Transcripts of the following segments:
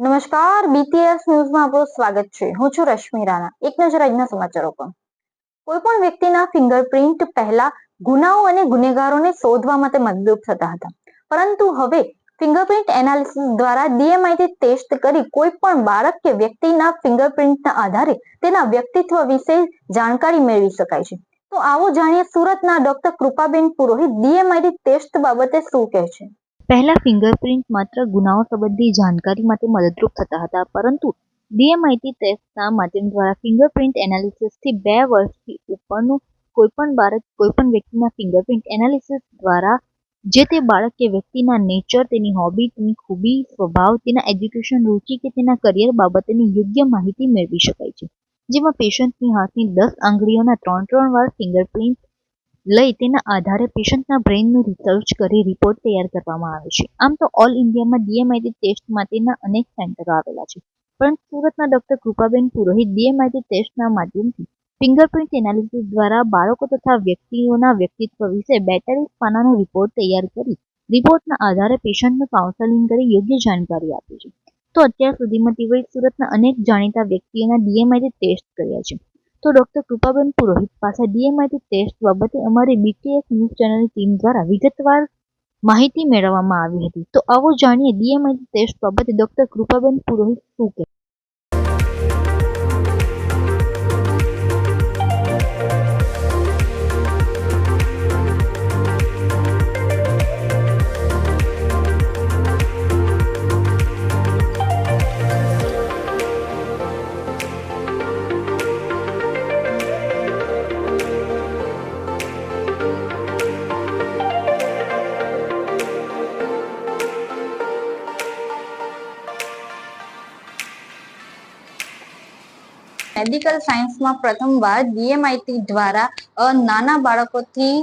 નમસ્કાર બીટીએસ ન્યૂઝમાં આપનું સ્વાગત છે. હું છું રશ્મિ રાણા. એક નજર આજના સમાચારો પર. કોઈ પણ વ્યક્તિના ફિંગરપ્રિન્ટ પહેલા ગુનાઓ અને ગુનેગારોને શોધવા માટે મદદરૂપ થતા હતા. પરંતુ હવે ફિંગરપ્રિન્ટ એનાલિસિસ દ્વારા ડીએમઆઈથી ટેસ્ટ કરી કોઈ પણ બાળક કે વ્યક્તિના ફિંગરપ્રિન્ટના આધારે તેના વ્યક્તિત્વ વિશે જાણકારી મેળવી શકાય છે. તો આવો જાણીએ સુરતના ડોક્ટર કૃપાબેન પુરોહિત ડીએમઆઈથી ટેસ્ટ બાબતે શું કહે છે. પહેલા ફિંગરપ્રિન્ટ માત્ર ગુનાઓ સંબંધી જાણકારી માટે મદદરૂપ થતા હતા, પરંતુ ડીએમઆઈટી ટેસ્ટના માધ્યમ દ્વારા ફિંગરપ્રિન્ટ એનાલિસિસથી બે વર્ષથી ઉપરનું કોઈપણ બાળક, કોઈપણ વ્યક્તિના ફિંગરપ્રિન્ટ એનાલિસિસ દ્વારા જે તે બાળક કે વ્યક્તિના નેચર તેની હોબી તેની ખૂબી, સ્વભાવ, તેના એજ્યુકેશન રુચિ કે તેના કરિયર બાબતેની યોગ્ય માહિતી મેળવી શકાય છે. જેમાં પેશન્ટની હાથની દસ આંગળીઓના ત્રણ ત્રણ વાર ફિંગરપ્રિન્ટ લઈ તેના આધારે પેશન્ટના બ્રેઇનનું રિસર્ચ કરી રિપોર્ટ તૈયાર કરવામાં આવે છે. આમ તો ઓલ ઇન્ડિયામાં ડીએમઆઈટી ટેસ્ટ માટેના અનેક સેન્ટરો આવેલા છે. પરંતુ સુરતના ડોક્ટર કૃપાબેન પુરોહિત ડીએમઆઈટી ટેસ્ટના માધ્યમથી ફિંગરપ્રિન્ટ એનાલિસિસ દ્વારા બાળકો તથા વ્યક્તિઓના વ્યક્તિત્વ વિશે બેતાલીસ પાનાનો રિપોર્ટ તૈયાર કરી રિપોર્ટના આધારે પેશન્ટનું કાઉન્સેલિંગ કરી યોગ્ય જાણકારી આપી છે. તો અત્યાર સુધીમાં તેઓએ સુરતના અનેક જાણીતા વ્યક્તિઓના ડીએમઆઈટી ટેસ્ટ કર્યા છે. તો ડોક્ટર કૃપાબેન પુરોહિત પાસે ડીએમઆઈટી ટેસ્ટ બાબતે અમારી બીટીએસ ન્યૂઝ ચેનલની ટીમ દ્વારા વિગતવાર માહિતી મેળવવામાં આવી હતી. તો આવો જાણીએ ડીએમઆઈટી ટેસ્ટ બાબતે ડોક્ટર કૃપાબેન પુરોહિત શું કહે મેડિકલ સાયન્સમાં પ્રથમવાર ડીએમઆઈટી દ્વારા નાના બાળકોથી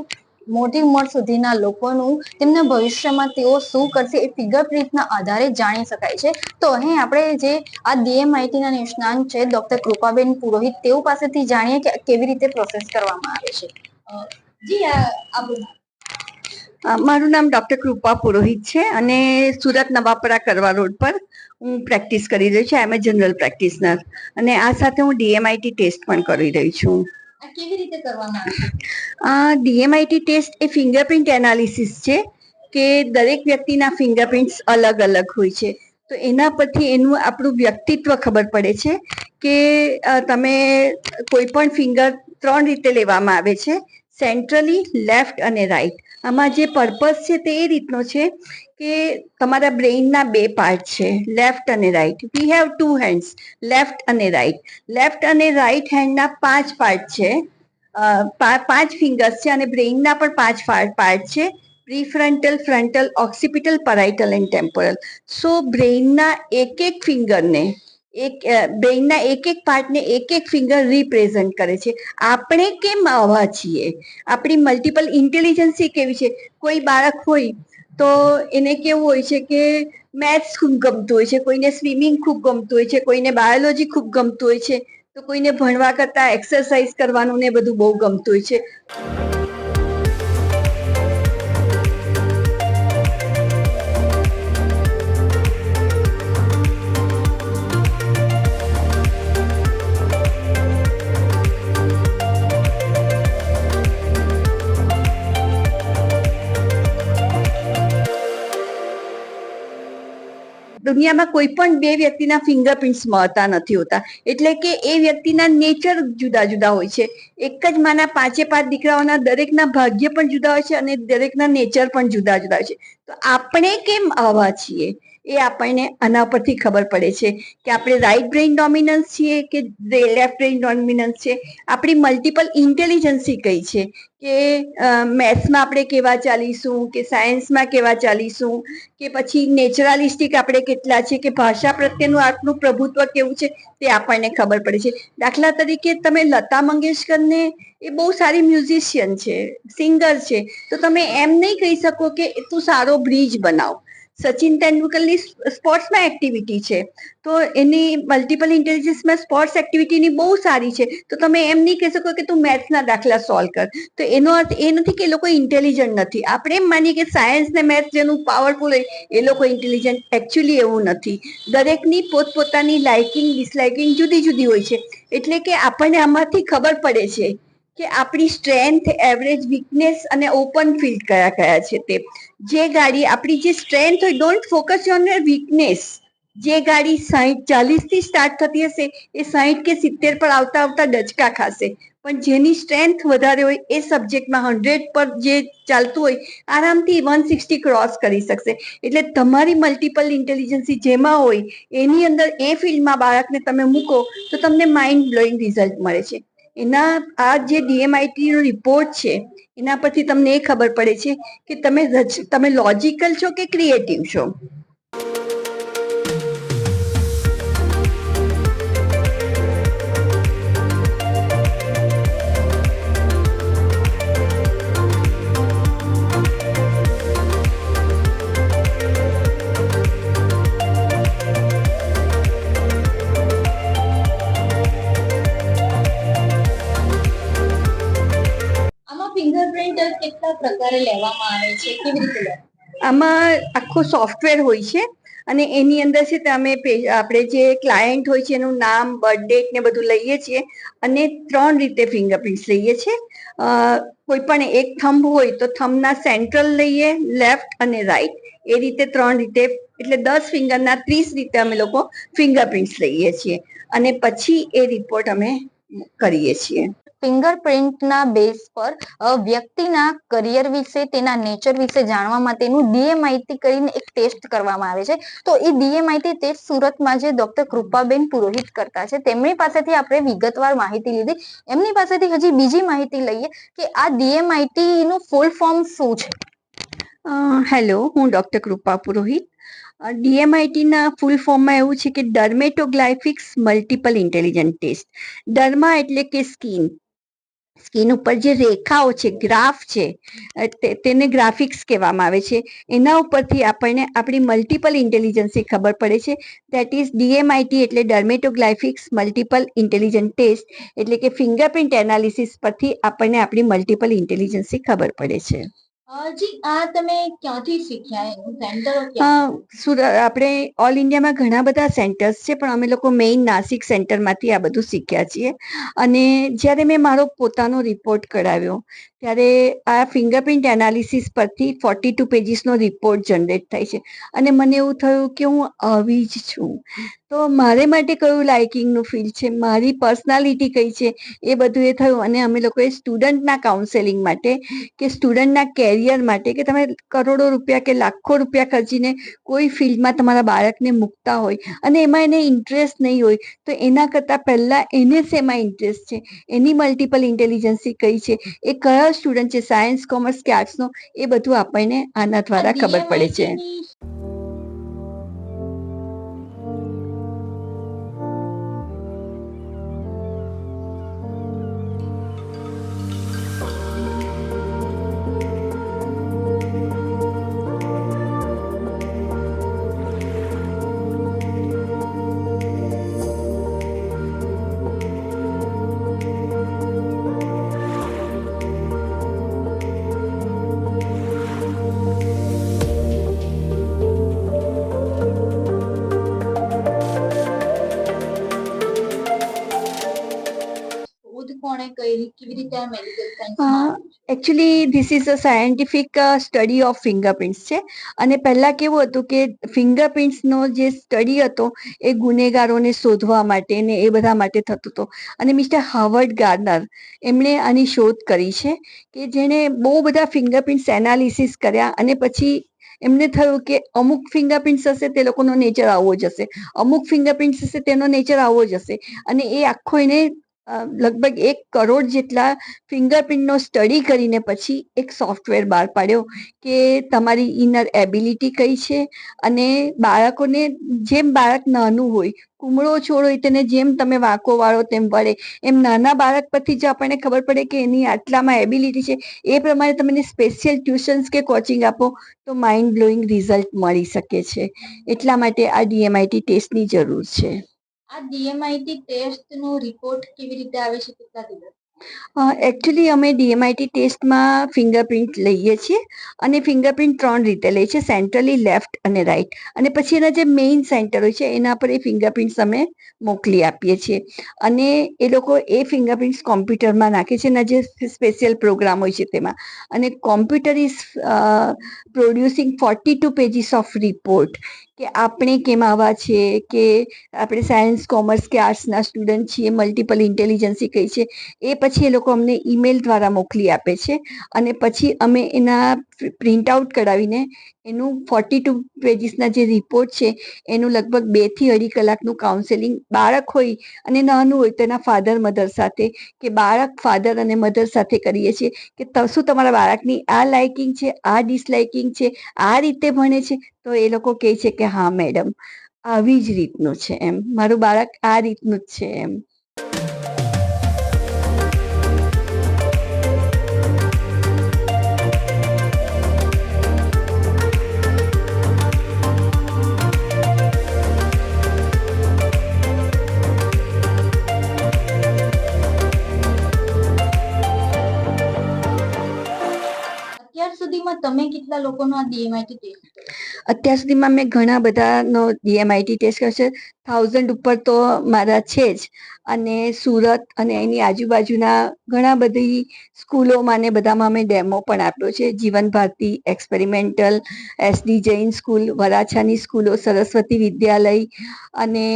મોટી ઉંમર સુધીના લોકોનું તેમના ભવિષ્યમાં તેઓ શું કરશે એ ફિગર પ્રિન્ટના આધારે જાણી શકાય છે. તો અહીં આપણે જે આ ડીએમઆઈટીના નિષ્ણાંત છે ડોક્ટર કૃપાબેન પુરોહિત, તેઓ પાસેથી જાણીએ કે કેવી રીતે પ્રોસેસ કરવામાં આવે છે. જી, આ મારું નામ ડોક્ટર કૃપા પુરોહિત છે અને સુરત નવાપરા કરવા રોડ પર હું પ્રેક્ટિસ કરી રહી છું એમ એ જનરલ પ્રેક્ટિશનર. અને આ સાથે હું ડીએમઆઈટી ટેસ્ટ પણ કરી રહી છું. કેવી રીતે કરવામાં આવે ડીએમઆઈટી ટેસ્ટ એ ફિંગરપ્રિન્ટ એનાલિસિસ છે કે દરેક વ્યક્તિના ફિંગરપ્રિન્ટ્સ અલગ અલગ હોય છે. તો એના પરથી એનું આપણું વ્યક્તિત્વ ખબર પડે છે કે તમે કોઈ પણ ફિંગર ત્રણ રીતે લેવામાં આવે છે. સેન્ટ્રલી લેફ્ટ અને રાઈટ આમાં જે પર્પઝ છે તે એ રીતનો છે કે તમારા બ્રેઇનના બે પાર્ટ છે લેફ્ટ અને right we have two hands left અને રાઈટ લેફ્ટ અને રાઈટ હેન્ડના પાંચ પાર્ટ છે. પાંચ ફિંગર્સ છે અને બ્રેઇનના પણ પાંચ પાર્ટ છે. Prefrontal frontal occipital parietal and temporal so બ્રેઇનના એક એક ફિંગરને એક બ્રેઇનના એક એક પાર્ટને એક એક ફિંગર રિપ્રેઝન્ટ કરે છે. આપણે કેમ આવા છીએ? આપણી મલ્ટિપલ ઇન્ટેલિજન્સી કેવી છે? કોઈ બાળક હોય તો એને કેવું હોય છે કે મેથ્સ ખૂબ ગમતું હોય છે, કોઈને સ્વિમિંગ ખૂબ ગમતું હોય છે, કોઈને બાયોલોજી ખૂબ ગમતું હોય છે, તો કોઈને ભણવા કરતાં એક્સરસાઇઝ કરવાનું ને બધું બહુ ગમતું હોય છે. દુનિયામાં કોઈ પણ બે વ્યક્તિના ફિંગરપ્રિન્ટ્સ મળતા નથી હોતા. એટલે કે એ વ્યક્તિના નેચર જુદા જુદા હોય છે. એક જ માના પાંચે પાંચ દીકરાઓના દરેકના ભાગ્ય પણ જુદા હોય છે અને દરેકના નેચર પણ જુદા જુદા હોય છે. તો આપણે કેમ આવા છીએ? એ આપણને આના પરથી ખબર પડે છે કે આપણે રાઈટ બ્રેઇન ડોમિનન્સ છીએ કે લેફ્ટ બ્રેઇન ડોમિનન્સ છે? આપણી મલ્ટિપલ ઇન્ટેલિજન્સી કઈ છે? કે મેથ્સમાં આપણે કેવા ચાલીશું? કે સાયન્સમાં કેવા ચાલીશું? કે પછી નેચરાલિસ્ટિક આપણે કેટલા છે કે ભાષા પ્રત્યેનું આટલું પ્રભુત્વ કેવું છે? તે આપણને ખબર પડે છે. દાખલા તરીકે તમે લતા મંગેશકરને એ બહુ સારી મ્યુઝિશિયન છે સિંગર છે. તો તમે એમ નહીં કહી શકો કે તું સારો બ્રિજ બનાવ. સચિન તેંડુલકરની સ્પોર્ટ્સમાં એક્ટિવિટી છે. તો એની મલ્ટિપલ ઇન્ટેલિજન્સમાં સ્પોર્ટ્સ એક્ટિવિટીની બહુ સારી છે. તો તમે એમ નહીં કહી શકો કે તું મેથ્સના દાખલા સોલ્વ કર. તો એનો અર્થ એ નથી કે એ લોકો ઇન્ટેલિજન્ટ નથી. આપણે એમ માનીએ કે સાયન્સ ને મેથ્સ જેનું પાવરફુલ હોય, એ લોકો ઇન્ટેલિજન્ટ એકચ્યુઅલી એવું નથી. દરેકની પોતપોતાની લાઇકિંગ ડિસલાઇકિંગ જુદી જુદી હોય છે. એટલે કે આપણને આમાંથી ખબર પડે છે કે આપણી સ્ટ્રેન્થ, એવરેજ વીકનેસ અને ઓપન ફિલ્ડ કયા કયા છે તે. જે ગાડી, આપણી જે સ્ટ્રેન્થ હોય ડોન્ટ ફોકસ ઓન વીકનેસ જે ગાડી સાહીઠ ચાલીસથી સ્ટાર્ટ થતી હશે, એ સાહીઠ કે સિત્તેર પર આવતા આવતા ડચકા ખાશે. પણ જેની સ્ટ્રેન્થ વધારે હોય, એ સબ્જેક્ટમાં હંડ્રેડ પર જે ચાલતું હોય, આરામથી વન સિક્સટી ક્રોસ કરી શકશે. એટલે તમારી મલ્ટિપલ ઇન્ટેલિજન્સી જેમાં હોય, એની અંદર એ ફિલ્ડમાં બાળકને તમે મૂકો, તો તમને માઇન્ડ બ્લોઈંગ રિઝલ્ટ મળે છે. એના આ જે ડીએમઆઈટી નો રિપોર્ટ છે, એના પરથી તમને એ ખબર પડે છે કે તમે તમે લોજિકલ છો કે ક્રિએટિવ છો? ફિંગરપ્રિન્ટ કેટલા પ્રકારે લેવામાં આવે છે? કેવી રીતે આમાં આખું સોફ્ટવેર હોય છે અને એની અંદર છે તમે આપણે જે ક્લાયન્ટ હોય છે એનું નામ બર્થ ડેટ ને બધું લઈએ છીએ અને ત્રણ રીતે ફિંગરપ્રિન્ટ્સ લઈએ છીએ કોઈ પણ એક થંભ હોય તો થંભના સેન્ટ્રલ લઈએ લેફ્ટ અને રાઈટ એ રીતે ત્રણ રીતે, એટલે દસ ફિંગરના ત્રીસ રીતે અમે લોકો ફિંગરપ્રિન્ટ્સ લઈએ છીએ અને પછી એ રિપોર્ટ અમે કરીએ છીએ. ફિંગરપ્રિન્ટના બેઝ પર વ્યક્તિના કરિયર વિશે, તેના નેચર વિશે જાણવા માટેનું ડીએમઆઈટી કરીને એક ટેસ્ટ કરવામાં આવે છે. તો એ ડીએમઆઈટી ટેસ્ટ સુરતમાં જે ડોક્ટર કૃપાબેન પુરોહિત કરતા છે, તેમની પાસેથી આપણે વિગતવાર માહિતી લીધી. એમની પાસેથી હજી બીજી માહિતી લઈએ કે આ ડીએમઆઈટીનું ફૂલ ફોર્મ શું છે? હેલો હું ડોક્ટર કૃપા પુરોહિત. ડીએમઆઈટીના ફૂલ ફોર્મમાં એવું છે કે dermatoglyphics multiple intelligent test derma એટલે કે સ્કિન સ્કિન ઉપર જે રેખાઓ છે, ગ્રાફ છે તેને ગ્રાફિક્સ કહેવામાં આવે છે. એના ઉપરથી આપણને આપણી મલ્ટિપલ ઇન્ટેલિજન્સી ખબર પડે છે. દેટ ઇઝ ડીએમઆઈટી એટલે ડર્મેટોગ્લાયફિક્સ મલ્ટિપલ ઇન્ટેલિજન્ટ ટેસ્ટ એટલે કે ફિંગરપ્રિન્ટ એનાલિસિસ પરથી આપણને આપણી મલ્ટિપલ ઇન્ટેલિજન્સી ખબર પડે છે. આપણે ઓલ ઇન્ડિયામાં ઘણા બધા સેન્ટર્સ છે, પણ અમે લોકો મેઇન નાસિક સેન્ટરમાંથી આ બધું શીખ્યા છીએ. અને જ્યારે મેં મારો પોતાનો રિપોર્ટ કરાવ્યો, ત્યારે આ ફિંગરપ્રિન્ટ એનાલિસિસ પરથી ફોર્ટી ટુ પેજીસનો રિપોર્ટ જનરેટ થાય છે. અને મને એવું થયું કે હું આવી જ છું. તો મારે માટે કયું લાઇકિંગનું ફિલ્ડ છે? મારી પર્સનાલિટી કઈ છે? એ બધું એ થયું અને અમે લોકોએ સ્ટુડન્ટના કાઉન્સેલિંગ માટે કે સ્ટુડન્ટના કેરિયર માટે કે તમે કરોડો રૂપિયા કે લાખો રૂપિયા ખર્ચીને કોઈ ફિલ્ડમાં તમારા બાળકને મૂકતા હોય અને એમાં એને ઇન્ટરેસ્ટ નહીં હોય તો એના કરતાં પહેલાં એને શેમાં ઇન્ટરેસ્ટ છે. એની મલ્ટિપલ ઇન્ટેલિજન્સી કઈ છે? એ કયા સ્ટુડન્ટ છે? સાયન્સ કોમર્સ કે આર્ટ્સનો એ બધું આપણને આના દ્વારા ખબર પડે છે. Actually this is a scientific study of fingerprints છે. અને પહેલાં કેવું હતું કે ફિંગરપ્રિન્ટ્સનો જે સ્ટડી હતો, એ ગુનેગારોને શોધવા માટે ને એ બધા માટે થતું હતો. અને મિસ્ટર હાવર્ડ ગાર્નર એમણે આની શોધ કરી છે કે જેણે બહુ બધા ફિંગરપ્રિન્ટ્સ એનાલિસિસ કર્યા અને પછી એમને થયું કે અમુક ફિંગરપ્રિન્ટ્સ હશે તે લોકોનો નેચર આવો જ હશે. અમુક ફિંગરપ્રિન્ટ્સ હશે તેનો નેચર આવો જ હશે. અને એ આખો એને લગભગ એક કરોડ જેટલા ફિંગરપ્રિન્ટનો સ્ટડી કરીને પછી એક સોફ્ટવેર બહાર પાડ્યો કે તમારી ઇનર એબિલિટી કઈ છે અને બાળકોને જેમ બાળક નાનું હોય, કુમળો છોડ હોય તેને જેમ તમે વાંકો વાળો તેમ વળે, એમ નાના બાળક પરથી જ આપણને ખબર પડે કે એની આટલામાં એબિલિટી છે, એ પ્રમાણે તમે સ્પેશિયલ ટ્યુશન્સ કે કોચિંગ આપો તો માઇન્ડ બ્લોઈંગ રિઝલ્ટ મળી શકે છે. એટલા માટે આ ડીએમઆઈટી ટેસ્ટની જરૂર છે. આ ડીએમઆઈટી ટેસ્ટનો રિપોર્ટ કેવી રીતે આવે છે કેટલા દિવસ? એકચ્યુઅલી અમે ડીએમઆઈટી ટેસ્ટમાં ફિંગરપ્રિન્ટ લઈએ છીએ અને ફિંગરપ્રિન્ટ ત્રણ રીતે લઈએ છીએ સેન્ટ્રલી લેફ્ટ અને રાઈટ અને પછી એના જે મેઇન સેન્ટર હોય છે, એના પર એ ફિંગરપ્રિન્ટ્સ અમે મોકલી આપીએ છીએ. અને એ લોકો એ ફિંગરપ્રિન્ટ્સ કોમ્પ્યુટરમાં નાખે છે, એના જે સ્પેશિયલ પ્રોગ્રામ હોય છે તેમાં. અને computer is producing forty two pages of report કે આપણે કેમ આવા છીએ કે આપણે સાયન્સ, કોમર્સ કે આર્ટ્સના સ્ટુડન્ટ છીએ, મલ્ટિપલ ઇન્ટેલિજન્સી કઈ છે, એ પછી એ લોકો અમને ઈમેલ દ્વારા મોકલી આપે છે અને પછી અમે એના પ્રિન્ટ આઉટ કઢાવીને એનું ફોર્ટી ટુ પેજીસના જે રિપોર્ટ છે, એનું લગભગ બેથી અઢી કલાકનું કાઉન્સેલિંગ બાળક હોય અને નાનું હોય તેના ફાધર મધર સાથે કે બાળક ફાધર અને મધર સાથે કરીએ છીએ કે શું તમારા બાળકની આ લાઇકિંગ છે, આ ડિસલાઇકિંગ છે, આ રીતે ભણે છે? તો એ લોકો કહે છે કે હા મેડમ આવી જ રીતનું છે એમ. મારું બાળક આ રીતનું જ છે એમ. તમે કેટલા લોકોનો આ ડીએમઆઈટી ટેસ્ટ અત્યાર સુધીમાં મેં ઘણા બધાનો ડીએમઆઈટી ટેસ્ટ કર્યો છે. થાઉઝન્ડ ઉપર તો મારા છે જ. અને સુરત અને એની આજુબાજુના ઘણા બધી સ્કૂલોમાં ને બધામાં મેં ડેમો પણ આપ્યો છે. Jeevan Bharti experimental SD Jain school, વરાછાની સ્કૂલો, સરસ્વતી વિદ્યાલય અને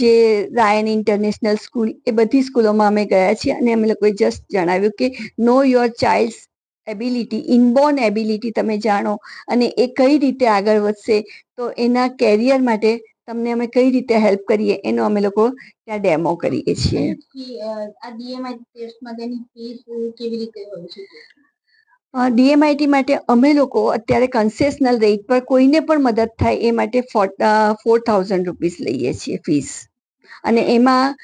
જે રાયન ઇન્ટરનેશનલ સ્કૂલ એ બધી સ્કૂલોમાં અમે ગયા છીએ. અને અમે લોકોએ જસ્ટ જણાવ્યું કે know your child's ability inborn ability તમે જાણો અને એ કઈ રીતે આગળ વધશે તો એના કેરિયર માટે તમને અમે કઈ રીતે હેલ્પ કરીએ એનો અમે લોકો ત્યાં ડેમો કરીએ છીએ. આ ડીએમઆઈટી ટેસ્ટ માટેની ફીસ કેવી રીતે હોય છે? ડીએમઆઈટી માટે અમે લોકો અત્યારે કન્સેશનલ રેટ પર કોઈને પણ મદદ થાય એ માટે ફોર થાઉઝન્ડ રૂપીસ લઈએ છીએ ફીસ અને એમાં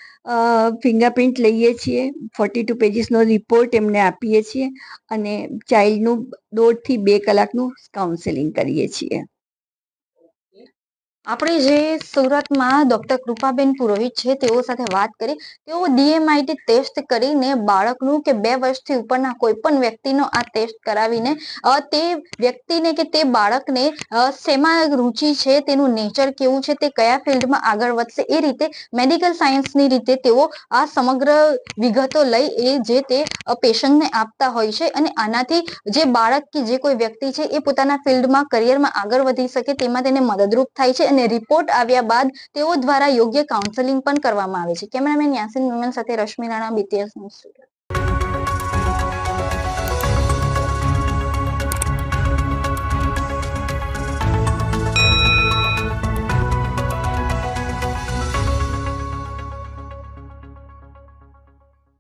ફિંગરપ્રિન્ટ લઈએ છીએ. ફોર્ટી ટુ પેજીસનો રિપોર્ટ એમને આપીએ છીએ અને ચાઇલ્ડનું દોઢથી બે કલાકનું કાઉન્સેલિંગ કરીએ છીએ. આપણે જે સુરતમાં ડોક્ટર કૃપાબેન પુરોહિત છે, તેઓ સાથે વાત કરી. તેઓ ડીએમઆઈટી ટેસ્ટ કરીને બાળકનું કે બે વર્ષથી ઉપરના કોઈ પણ વ્યક્તિનો આ ટેસ્ટ કરાવીને તે વ્યક્તિને કે તે બાળકને શેમાં રુચિ છે, તેનું નેચર કેવું છે, તે કયા ફિલ્ડમાં આગળ વધશે, એ રીતે મેડિકલ સાયન્સની રીતે તેઓ આ સમગ્ર વિગતો લઈ એ જે તે પેશન્ટને આપતા હોય છે અને આનાથી જે બાળક કે જે કોઈ વ્યક્તિ છે, એ પોતાના ફિલ્ડમાં કરિયરમાં આગળ વધી શકે, તેમાં તેને મદદરૂપ થાય છે અને રિપોર્ટ આવ્યા બાદ તેઓ દ્વારા યોગ્ય કાઉન્સેલિંગ પણ કરવામાં આવે છે. કેમેરામેન યાસીન મેમન સાથે રશ્મિ રાણા બીટીએસ ન્યૂઝ